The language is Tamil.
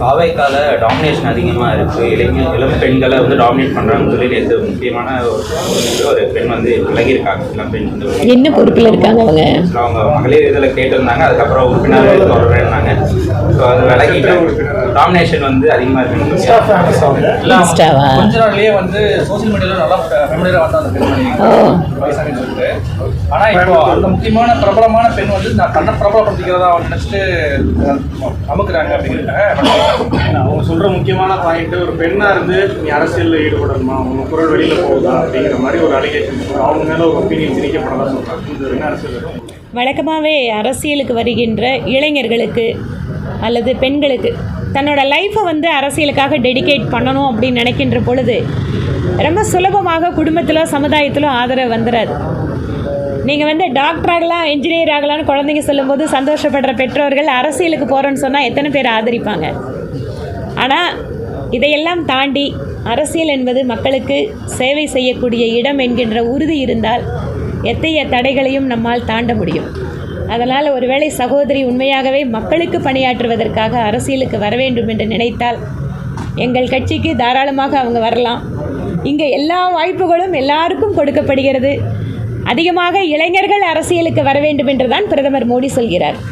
பாவைக்கால டாமினேஷன் அதிகமாக இருக்குது இளைஞர் இளம் பெண்களை வந்து டாமினேட் பண்ணுறாங்கன்னு சொல்லி நேற்று முக்கியமான ஒரு ஒரு பெண் வந்து விலகியிருக்காங்க. இளம் பெண் வந்து என்ன பொறுப்பில் இருக்காங்க அவங்க? அவங்க மகளிர் இதில் கேட்டிருந்தாங்க. அதுக்கப்புறம் உறுப்பினர் தொடர்றாங்க ஸோ அது விலகிட்டு டாமினேஷன் வந்து அதிகமாக இன்ஸ்டாவா கொஞ்ச நாள்லயே வந்து சோசியல் மீடியால நல்லா ஃபெமிலியரா வந்தா. அந்த வயசானு சொல்லிட்டு ஆனா இப்போ அந்த முக்கியமான பிரபலமான பெண் வந்து நான் தன்னை பிரபலப்படுத்திக்கிறதா அவங்க நினைச்சிட்டு அமுக்குறாங்க அப்படிங்கிறாங்க அவங்க சொல்ற முக்கியமான பாயிண்ட் ஒரு பெண்ணா இருந்து நீ அரசியல்ல ஈடுபடணுமா? உங்க குரல் வெளியில போகுதா? அப்படிங்கிற மாதிரி ஒரு அலிகேஷன் அவங்க மேல ஒரு ஒப்பீனியன் பெண் அரசியல்? வழக்கமாகவே அரசியலுக்கு வருகின்ற இளைஞர்களுக்கு அல்லது பெண்களுக்கு. தன்னோட லைஃப்பை வந்து அரசியலுக்காக டெடிகேட் பண்ணணும் அப்படின்னு நினைக்கின்ற பொழுது ரொம்ப சுலபமாக குடும்பத்திலோ சமுதாயத்திலோ ஆதரவு வந்துடாது நீங்கள் வந்து டாக்டர் ஆகலாம் இன்ஜினியர் ஆகலாம்னு குழந்தைங்க சொல்லும்போது சந்தோஷப்படுற பெற்றோர்கள் அரசியலுக்கு போகிறோன்னு சொன்னால் எத்தனை பேர் ஆதரிப்பாங்க? ஆனால் இதையெல்லாம் தாண்டி அரசியல் என்பது மக்களுக்கு சேவை செய்யக்கூடிய இடம் என்கின்ற உறுதி இருந்தால் எத்தகைய தடைகளையும் நம்மால் தாண்ட முடியும். அதனால் ஒருவேளை சகோதரி உண்மையாகவே மக்களுக்கு பணியாற்றுவதற்காக அரசியலுக்கு வர வேண்டும் என்று நினைத்தால் எங்கள் கட்சிக்கு தாராளமாக அவங்க வரலாம். இங்கே எல்லா வாய்ப்புகளும் எல்லாருக்கும் கொடுக்கப்படுகிறது. அதிகமாக இளைஞர்கள் அரசியலுக்கு வர வேண்டும் என்றுதான் பிரதமர் மோடி சொல்கிறார்.